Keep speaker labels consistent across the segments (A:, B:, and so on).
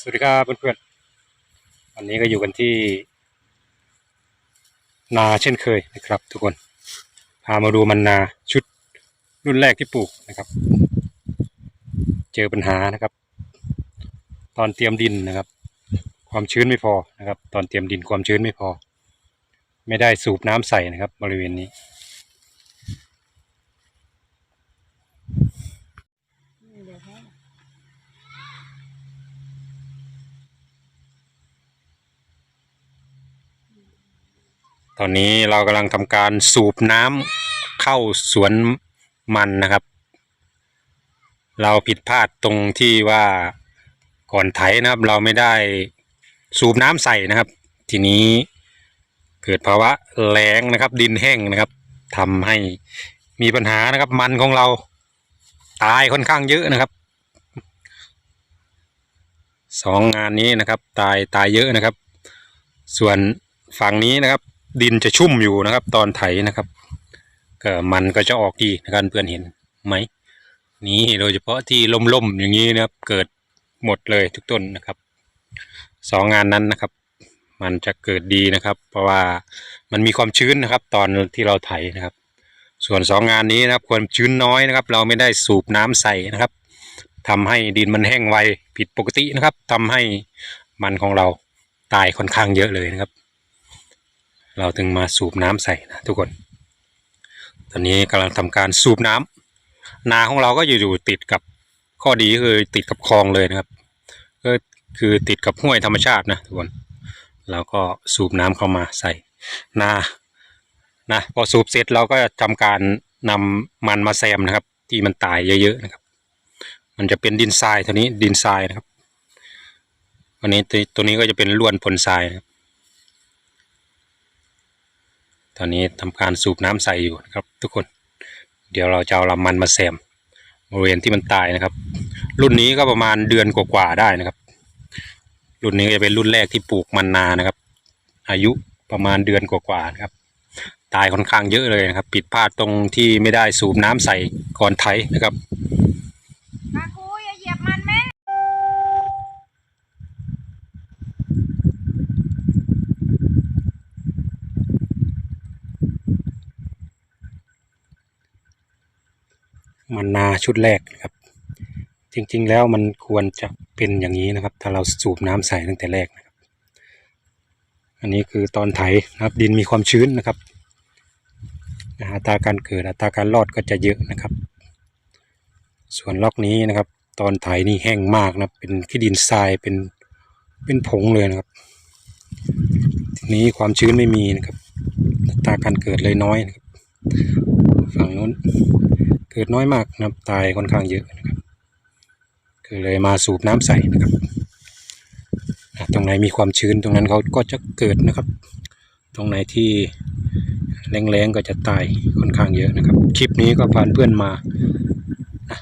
A: สวัสดีครับเพื่อนๆวันนี้ก็อยู่กันที่ นาเช่นเคยนะครับ ทุกคน พามาดูมันนาชุดรุ่นแรกที่ปลูกนะครับ เจอปัญหานะครับ ตอนเตรียมดินนะครับ ความชื้นไม่พอนะครับ ตอนเตรียมดินความชื้นไม่พอ ไม่ได้สูบน้ำใส่นะครับ บริเวณนี้ ตอนนี้เรากำลังทำการสูบน้ำเข้าสวนมันนะครับ เราผิดพลาดตรงที่ว่าก่อนไถนะครับ เราไม่ได้สูบน้ำใส่นะครับ ทีนี้เกิดภาวะแล้งนะครับ ดินแห้งนะครับทำให้มีปัญหานะครับ มันของเราตายค่อนข้างเยอะนะครับสองงานนี้นะครับ ตายตายเยอะนะครับ ส่วนฝั่งนี้นะครับ ดินจะชุ่มอยู่นะครับ ตอนไถนะครับก็มันก็จะออกดีนะครับเพื่อนเห็นไหมนี่โดยเฉพาะที่ล่มๆอย่างนี้นะครับ เกิดหมดเลยทุกต้นนะครับสองงานนั้นนะครับ มันจะเกิดดีนะครับ เพราะว่ามันมีความชื้นนะครับ ตอนที่เราไถนะครับ ส่วนสองงานนี้นะครับความชื้นน้อยนะครับ เราไม่ได้สูบน้ำใส่นะครับทำให้ดินมันแห้งไวผิดปกตินะครับทำให้มันของเราตายค่อนข้างเยอะเลยนะครับ เราถึงมาสูบน้ำใส่นะทุกคน ตอนนี้กำลังทำการสูบน้ำนาของเราก็อยู่ๆติดกับข้อดีคือติดกับคลองเลยนะครับ ก็คือติดกับห้วยธรรมชาตินะทุกคนเราก็สูบน้ำเข้ามาใส่นานะพอสูบเสร็จเราก็ทำการนำมันมาแซมนะครับ ที่มันตายเยอะๆนะครับ มันจะเป็นดินทรายตัวนี้ดินทรายนะครับ วันนี้ตัวตัวนี้ก็จะเป็นล้วนผลทรายนะครับ ตอนนี้ทำการสูบน้ำใส่อยู่นะครับ ทุกคน เดี๋ยวเราจะเอาลำมันมาแซมบริเวณที่มันตายนะครับ รุ่นนี้ก็ประมาณเดือนกว่าๆได้นะครับ รุ่นนี้จะเป็นรุ่นแรกที่ปลูกมันนานะครับ อายุประมาณเดือนกว่าๆนะครับ ตายค่อนข้างเยอะเลยนะครับ ผิดพลาดตรงที่ไม่ได้สูบน้ำใส่ก่อนไถนะครับ
B: มากูอย่าเหยียบมันแม่
A: มันนาชุดแรกครับ จริงๆแล้วมันควรจะเป็นอย่างนี้นะครับ ถ้าเราสูบน้ำใส่ตั้งแต่แรกนะครับ อันนี้คือตอนไถนะครับ ดินมีความชื้นนะครับอัตราการเกิดอัตราการรอดก็จะเยอะนะครับ ส่วนล็อกนี้นะครับ ตอนไถนี่แห้งมากนะเป็นขี้ดินทรายเป็นเป็นผงเลยนะครับ ทีนี้ความชื้นไม่มีนะครับ อัตราการเกิดเลยน้อยนะครับ ฝั่งนู้น เกิดน้อยมากนะครับตายค่อนข้างเยอะนะครับคือเลยมาสูบน้ำใส่นะครับตรงไหนมีความชื้นตรงนั้นเขาก็จะเกิดนะครับ ตรงไหนที่แรงๆก็จะตายค่อนข้างเยอะนะครับ คลิปนี้ก็พาเพื่อนมา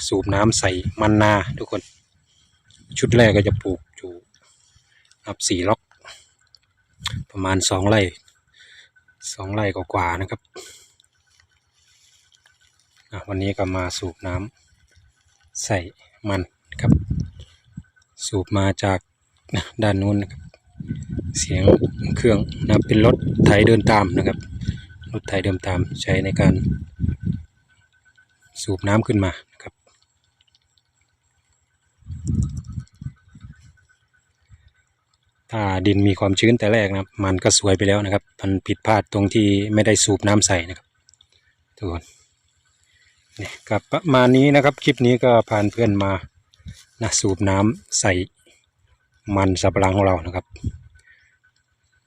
A: สูบน้ำใส่มันนาทุกคน ชุดแรกก็จะปลูกอยู่นับสี่ล็อก ประมาณสองไร่สองไร่กว่าๆนะครับ วันนี้ก็มาสูบน้ำใส่มันครับ สูบมาจากด้านนู้นนะครับเสียงเครื่องนะเป็นรถไถเดินตามนะครับ รถไถเดินตามใช้ในการสูบน้ำขึ้นมาครับ ถ้าดินมีความชื้นแต่แรกนะครับ มันก็สวยไปแล้วนะครับ มันผิดพลาดตรงที่ไม่ได้สูบน้ำใส่นะครับทุกคน นี่กับประมาณนี้นะครับ คลิปนี้ก็ผ่านเพื่อนมานะสูบน้ำใส่มันสับปะหลังของเรานะครับ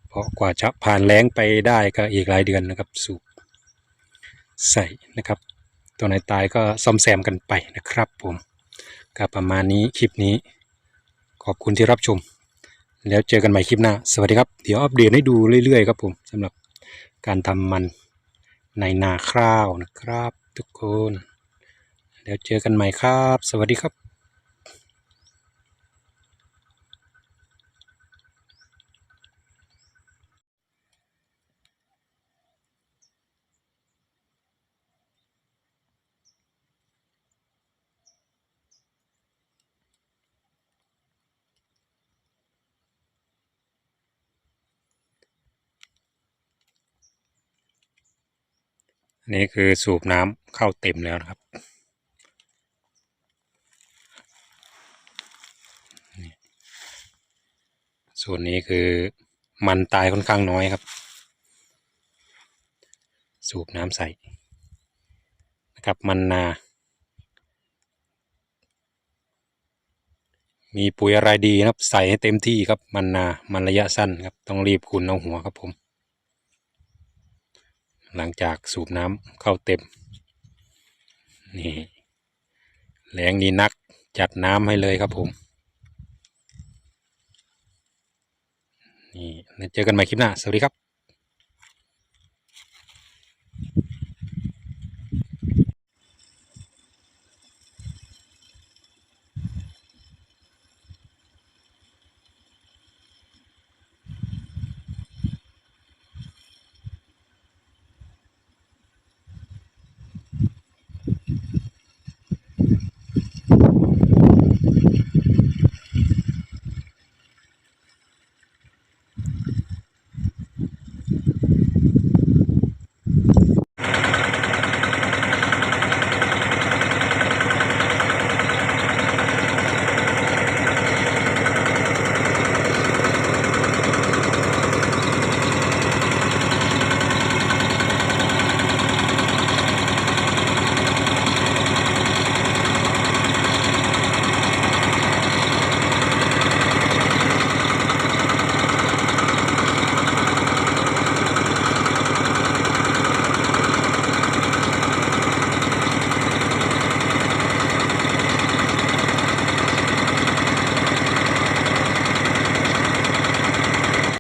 A: เพราะกว่าจะผ่านแล้งไปได้ก็อีกหลายเดือนนะครับ สูบใส่นะครับ ตัวไหนตายก็ซ่อมแซมกันไปนะครับผมก็ประมาณนี้คลิปนี้ ขอบคุณที่รับชม แล้วเจอกันใหม่คลิปหน้า สวัสดีครับ เดี๋ยวอัปเดตให้ดูเรื่อยๆครับผมสำหรับการทำมันในนาข้าวนะครับ ทุกคน แล้วเจอกันใหม่ครับ สวัสดีครับ นี่คือสูบน้ำเข้าเต็มแล้วนะครับส่วนนี้คือมันตายค่อนข้างน้อยครับ สูบน้ำใส่นะครับมันนา มีปุ๋ยอะไรดีนะครับ ใส่ให้เต็มที่ครับ มันนา มันระยะสั้นครับ ต้องรีบคุณเอาหัวครับผม หลังจากสูบน้ำเข้าเต็ม นี่แรงดีนักจัดน้ำให้เลยครับผม นี่เจอกันใหม่คลิปหน้า สวัสดีครับ